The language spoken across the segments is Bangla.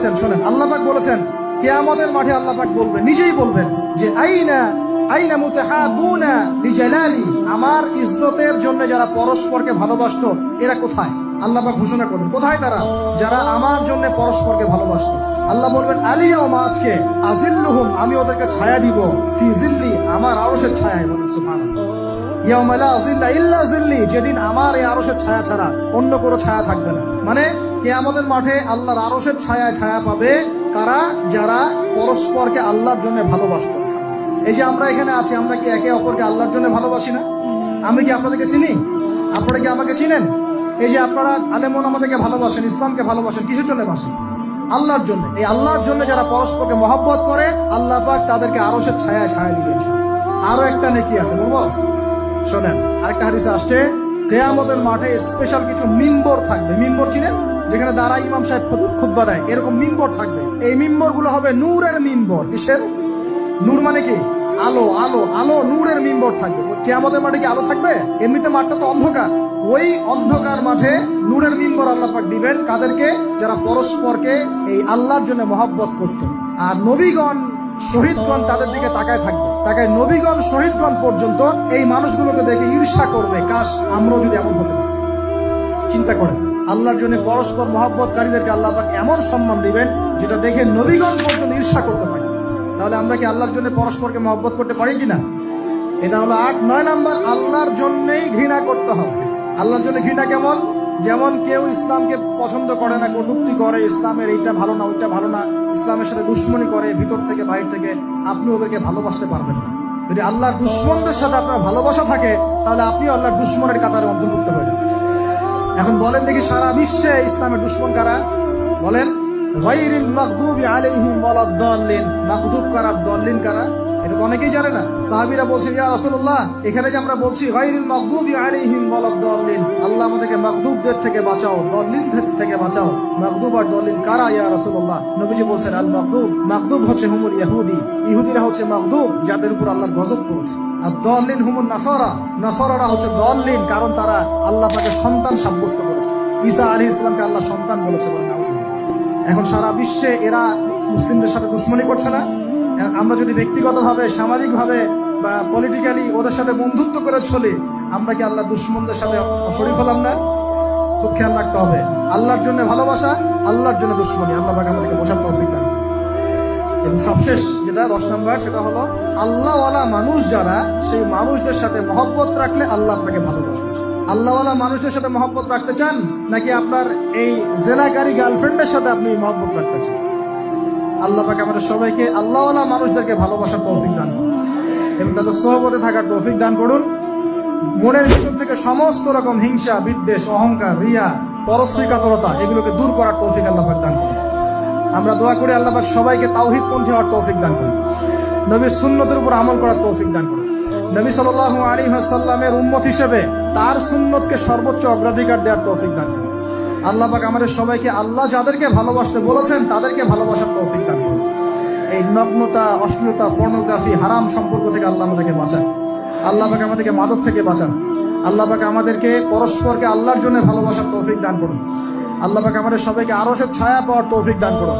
বলেছেন, শোনেন আল্লাহ পাক বলেছেন, কেয়ামতের মাঠে আল্লাহ পাক বলবেন নিজেই বলবেন যে, আইনা আইনা আমার ইজ্জতের জন্য যারা পরস্পরকে এরা কোথায়? ঘোষণা করবেন, কোথায় তারা? যারা আমার জন্য পরস্পরকে আল্লাহ বলবেন আমি ওদেরকে ছায়া দিব আমার আরশের ছায়ায় বলেন, সুবহানাল্লাহ। ইয়াউমা লা জিল্লা ইল্লা যেদিন আমার এই আরশের ছায়া ছাড়া অন্য কোনো ছায়া থাকবে না। মানে কেয়ামতের মাঠে আল্লাহর আরশের ছায়ায় ছায়া পাবে কারা? যারা পরস্পরকে আল্লাহর জন্য ভালোবাসত। এই যে আমরা এখানে আছি, আমরা কি একে অপরকে আল্লাহর জন্য ভালোবাসি না? আমি কি আপনাদেরকে চিনি? আপনারা কি আমাকে চিনেন? এই যে আপনারা আলেমন আমাদেরকে ভালোবাসেন, ইসলামকে ভালোবাসেন, কিসের জন্য বাসেন আল্লাহর জন্য। এই আল্লাহর জন্য যারা পরস্পরকে মহব্বত করে, আল্লাহ পাক তাদেরকে আরশের ছায়ায় ছায়া দিবেন। আরও একটা নেকি আছে, বলব? শোনেন, আরেকটা হাদিসে আসছে, কেয়ামতের মাঠে স্পেশাল কিছু মিম্বর থাকবে। মিম্বর চিনেন? যেখানে দাঁড়া ইমাম সাহেব খুতবা দেয়। এরকম মিম্বর থাকবে। এই মিম্বরগুলো হবে নূরের মিম্বর। কিসের? নূর মানে কি? আলো আলো আলো নূরের মিম্বর থাকবে। কেয়ামতের মাঠে কি আলো থাকবে? এমনিতে মাঠটা তো অন্ধকার। ওই অন্ধকার মাঠে নূরের মিম্বর আল্লাহ পাক দিবেন। কাদেরকে? যারা পরস্পরকে এই আল্লাহর জন্য মহব্বত করত। আর নবীগণ শহীদগণ তাদের দিকে তাকায় থাকবে। তাকায় নবীগণ শহীদগণ পর্যন্ত এই মানুষগুলোকে দেখে ঈর্ষা করবে। কাশ আমরাও যদি এমন হতে চিন্তা করেন। আল্লাহর জন্য পরস্পর মহব্বতকারীদেরকে আল্লাহ পাক এমন সম্মান দিবেন যেটা দেখে নবীগণ পর্যন্ত ঈর্ষা করতে পারে। তাহলে আমরা কি আল্লাহর জন্য পরস্পরকে মহব্বত করতে পারি কিনা? এটা হলো আট, নয় নাম্বার, আল্লাহর জন্যই ঘৃণা করতে হবে। আল্লাহর জন্য ঘৃণা কেমন? যেমন কেউ ইসলামকে পছন্দ করে না কটুক্তি করে, ইসলামের এইটা ভালো না, ওইটা ভালো না, ইসলামের সাথে দুশ্মনী করে, ভিতর থেকে বাইরে থেকে, আপনি ওদেরকে ভালোবাসতে পারবেন না। যদি আল্লাহর দুশ্মনদের সাথে আপনার ভালোবাসা থাকে, তাহলে আপনি আল্লাহর দুশ্মনের কাতারে অন্তর্ভুক্ত হয়ে যাবেন। এখন বলেন দেখি সারা বিশ্বে ইসলামের দুশ্মন কারা? বলেন, গায়রিল মাগদুবি আলাইহিম ওয়ালাদ-দাল্লিন মাকদুব কারা দল্লিন কারা? এটা তো অনেকেই জানে না। সাহাবীরা বলছেন, ইয়া রাসূলুল্লাহ, এখানে যে আমরা বলছি, গায়রিল মাগদুবি আলাইহিম ওয়ালাদ-দাল্লিন আল্লাহ আমাদেরকে মাগদুবদের থেকে বাঁচাও, দল্লিনদের থেকে বাঁচাও। মাগদুব আর দল্লিন কারা, ইয়া রাসূলুল্লাহ? নবীজি বলছেন, আল মাগদুব। মাগদুব হচ্ছে হুমুল ইহুদি ইহুদিরা হচ্ছে মাগদুব, যাদের উপর আল্লাহর গজব করেছে। আর দল্লিন হুমুল নাসারা। নাসারারা হচ্ছে দল্লিন, কারণ তারা আল্লাহ তাকে সন্তান সাব্যস্ত করেছে। ঈসা আলী ইসলামকে আল্লাহ সন্তান বলেছে বলেন এখন সারা বিশ্বে এরা মুসলিমদের সাথে দুশ্মনী করছে না? আমরা যদি ব্যক্তিগতভাবে, সামাজিকভাবে বা পলিটিক্যালি ওদের সাথে বন্ধুত্ব করে চলি, আমরা কি আল্লাহ দুশ্মনদের সাথে শরীর হলাম না? খুব খেয়াল রাখতে হবে। আল্লাহর জন্য ভালোবাসা, আল্লাহর জন্য দুশ্মনী। আল্লাহ পাক আমাদেরকে বোঝার তৌফিক দান এবং সবশেষ যেটা, দশ নম্বর, সেটা হলো, আল্লাহওয়ালা মানুষ যারা, সেই মানুষদের সাথে মহব্বত রাখলে আল্লাহ আপনাকে ভালোবাসবে। আল্লাহওয়ালা মানুষদের সাথে মহব্বত রাখতে চান, নাকি আপনার এই জেনাকারী গার্লফ্রেন্ডের সাথে আপনি মহব্বত রাখতে চান? আল্লাহ পাকে আমাদের সবাইকে আল্লাহওয়ালা মানুষদেরকে ভালোবাসার তৌফিক দান এবং তাদের সহবতে থাকার তৌফিক দান করুন। মনের ভিতর থেকে সমস্ত রকম হিংসা, বিদ্বেষ, অহংকার, রিয়া পরশ্রী কাতরতা এগুলোকে দূর করার তৌফিক আল্লাহ পাক দান করুন। আমরা দোয়া করি আল্লাহ পাক সবাইকে তাওহিদ পন্থী হওয়ার তৌফিক দান করুন। নবীর সুন্নতের উপর আমল করার তৌফিক দান করুন। নবী সাল্লাল্লাহু আলাইহি ওয়াসাল্লামের উম্মত হিসেবে তার সুন্নতকে সর্বোচ্চ অগ্রাধিকার দেওয়ার তৌফিক দান করুন। আল্লাহ পাক আমাদের সবাইকে, আল্লাহ যাদেরকে ভালোবাসতে বলেছেন, তাদেরকে ভালোবাসার তৌফিক দান করুন। এই নগ্নতা, অশ্লীলতা পর্নোগ্রাফি হারাম সম্পর্ক থেকে আল্লাহ আমাদেরকে বাঁচান। আল্লাহ পাক আমাদেরকে মাদক থেকে বাঁচান। আল্লাহ পাক আমাদেরকে পরস্পরকে আল্লাহর জন্য ভালোবাসার তৌফিক দান করুন। আল্লাহ পাক আমাদের সবাইকে আরশের ছায়া পাওয়ার তৌফিক দান করুন।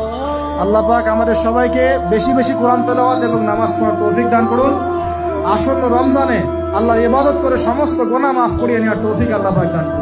আল্লাহ পাক আমাদের সবাইকে বেশি বেশি কোরআন তেলাওয়াত এবং নামাজ পড়ার তৌফিক দান করুন। আসন্ন রমজানে আল্লাহর ইবাদত করে সমস্ত গোনা মাফ করিয়ে নেওয়ার তৌফিক আল্লাহ পাক দান করুন।